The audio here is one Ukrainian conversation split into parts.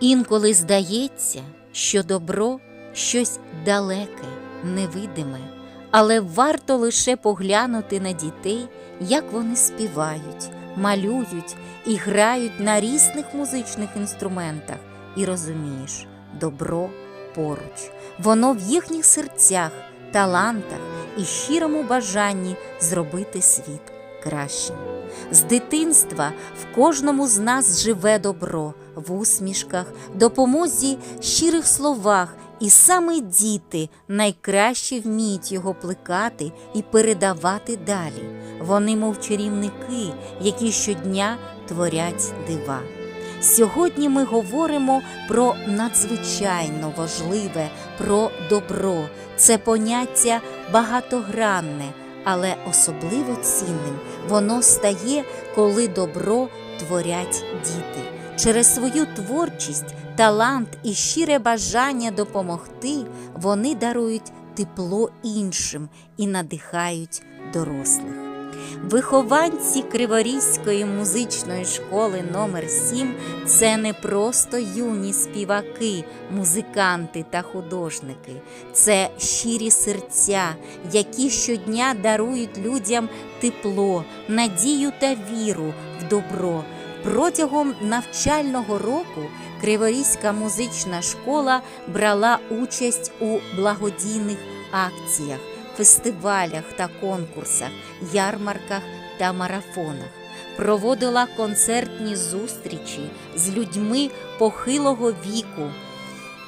Інколи здається, що добро щось далеке, невидиме, але варто лише поглянути на дітей, як вони співають, малюють і грають на різних музичних інструментах, і розумієш, добро поруч, воно в їхніх серцях, талантах і щирому бажанні зробити світ кращим. З дитинства в кожному з нас живе добро в усмішках, допомозі, щирих словах, і саме діти найкраще вміють його плекати і передавати далі. Вони, мов чарівники, які щодня творять дива. Сьогодні ми говоримо про надзвичайно важливе, про добро. Це поняття багатогранне, але особливо цінним воно стає, коли добро творять діти. Через свою творчість, талант і щире бажання допомогти вони дарують тепло іншим і надихають дорослих. Вихованці Криворізької музичної школи номер 7 це не просто юні співаки, музиканти та художники, це щирі серця, які щодня дарують людям тепло, надію та віру в добро. Протягом навчального року Криворізька музична школа брала участь у благодійних акціях фестивалях та конкурсах, ярмарках та марафонах, проводила концертні зустрічі з людьми похилого віку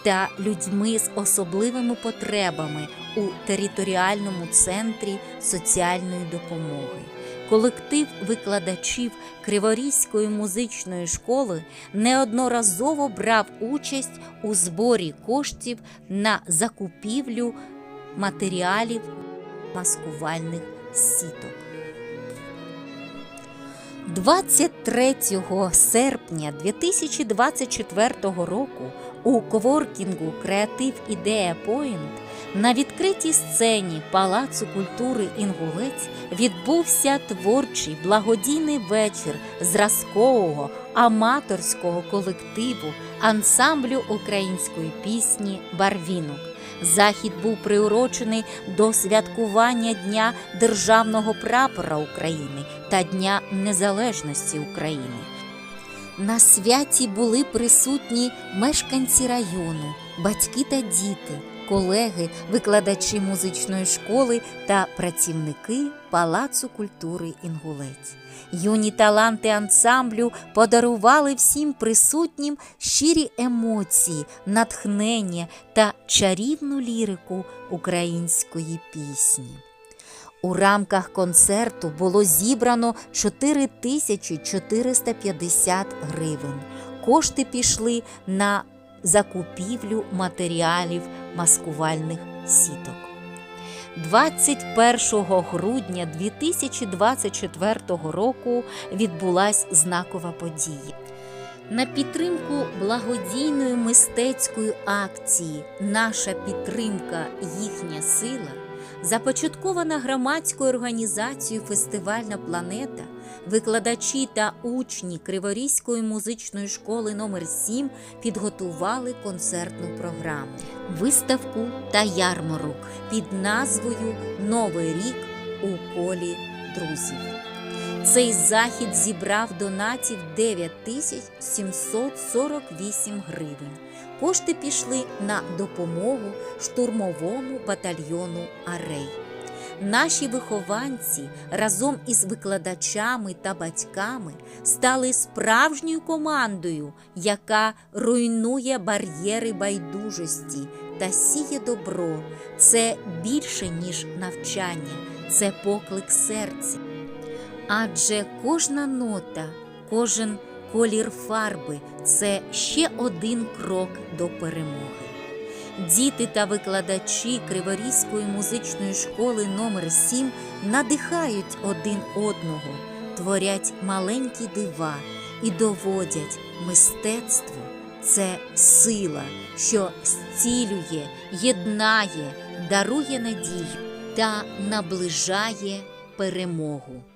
та людьми з особливими потребами у територіальному центрі соціальної допомоги. Колектив викладачів Криворізької музичної школи неодноразово брав участь у зборі коштів на закупівлю матеріалів маскувальних сіток. 23 серпня 2024 року у коворкінгу Креатив Ідея Пойнт на відкритій сцені Палацу культури Інгулець відбувся творчий благодійний вечір зразкового аматорського колективу ансамблю української пісні Барвінок. Захід був приурочений до святкування Дня Державного прапора України та Дня Незалежності України. На святі були присутні мешканці району, батьки та діти, колеги, викладачі музичної школи та працівники Палацу культури Інгулець. Юні таланти ансамблю подарували всім присутнім щирі емоції, натхнення та чарівну лірику української пісні. У рамках концерту було зібрано 4450 гривень. Кошти пішли на закупівлю матеріалів маскувальних сіток. 21 грудня 2024 року відбулась знакова подія. На підтримку благодійної мистецької акції Наша підтримка їхня сила започаткована громадською організацією Фестивальна планета, викладачі та учні Криворізької музичної школи номер 7 підготували концертну програму, виставку та ярмарок під назвою Новий рік у колі друзів. Цей захід зібрав донатів 9748 гривень. Кошти пішли на допомогу штурмовому батальйону Арей. Наші вихованці разом із викладачами та батьками стали справжньою командою, яка руйнує бар'єри байдужості та сіє добро. Це більше, ніж навчання, це поклик серця. Адже кожна нота, кожен колір фарби це ще один крок до перемоги. Діти та викладачі Криворізької музичної школи номер 7 надихають один одного, творять маленькі дива і доводять мистецтво це сила, що зцілює, єднає, дарує надію та наближає перемогу.